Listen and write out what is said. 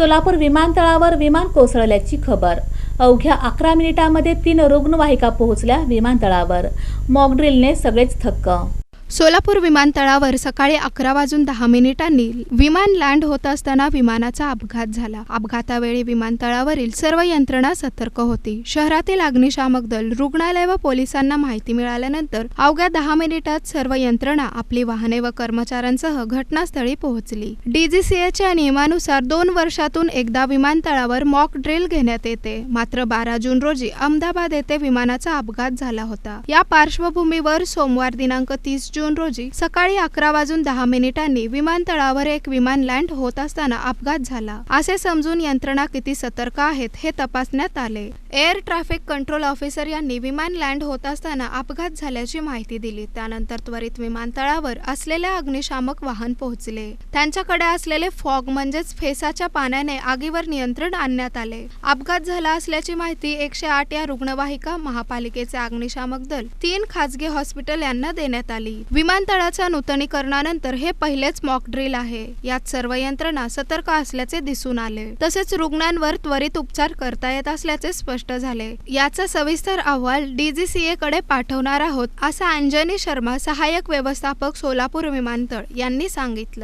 सोलापूर विमानतळावर विमान कोसळल्याची खबर. अवघ्या अकरा मिनिटांमध्ये तीन रुग्णवाहिका पोहोचल्या विमानतळावर. मॉकड्रिलने सगळेच थक्क सोलापूर विमानतळावर सकाळी अकरा वाजून दहा मिनिटांनी विमान लँड होत असताना विमानाचा अपघात झाला. अपघातावेळी विमानतळावरील सर्व यंत्रणा सतर्क होती. शहरातील अग्निशामक दल रुग्णालय व पोलिसांना माहिती मिळाल्यानंतर अवघ्या दहा मिनिटात सर्व यंत्रणा आपली वाहने व कर्मचाऱ्यांसह घटनास्थळी पोहोचली. डीजीसीएच्या नियमानुसार दोन वर्षातून एकदा विमानतळावर मॉक ड्रिल घेण्यात येते. मात्र बारा जून रोजी अहमदाबाद येथे विमानाचा अपघात झाला होता. या पार्श्वभूमीवर सोमवार दिनांक तीस जून रोजी सकाळी अकरा वाजून दहा मिनिटांनी विमानतळावर एक विमान लँड होत असताना अपघात झाला. असे समजून यंत्रणा किती सतर्क आहेत हे तपासण्यात आले. एअर ट्रॅफिक कंट्रोल ऑफिसर यांनी विमान लँड होत असताना अपघात झाल्याची माहिती दिली. त्यानंतर त्वरित विमानतळावर असलेल्या अग्निशामक वाहन पोहोचले. त्यांच्याकडे असलेले फॉग म्हणजेच फेसाच्या पाण्याने आगीवर नियंत्रण आणण्यात आले. अपघात झाला असल्याची माहिती एकशे आठ या रुग्णवाहिका महापालिकेचे अग्निशामक दल तीन खाजगी हॉस्पिटल यांना देण्यात आली. विमानतळाच्या नूतनीकरणानंतर हे पहिलेच मॉक ड्रिल आहे. यात सर्व यंत्रणा सतर्क असल्याचे दिसून आले. तसेच रुग्णांवर त्वरित उपचार करता येत असल्याचे स्पष्ट झाले. याचा सविस्तर अहवाल डीजीसीए कडे पाठवणार आहोत असं अंजनी शर्मा सहाय्यक व्यवस्थापक सोलापूर विमानतळ यांनी सांगितलं.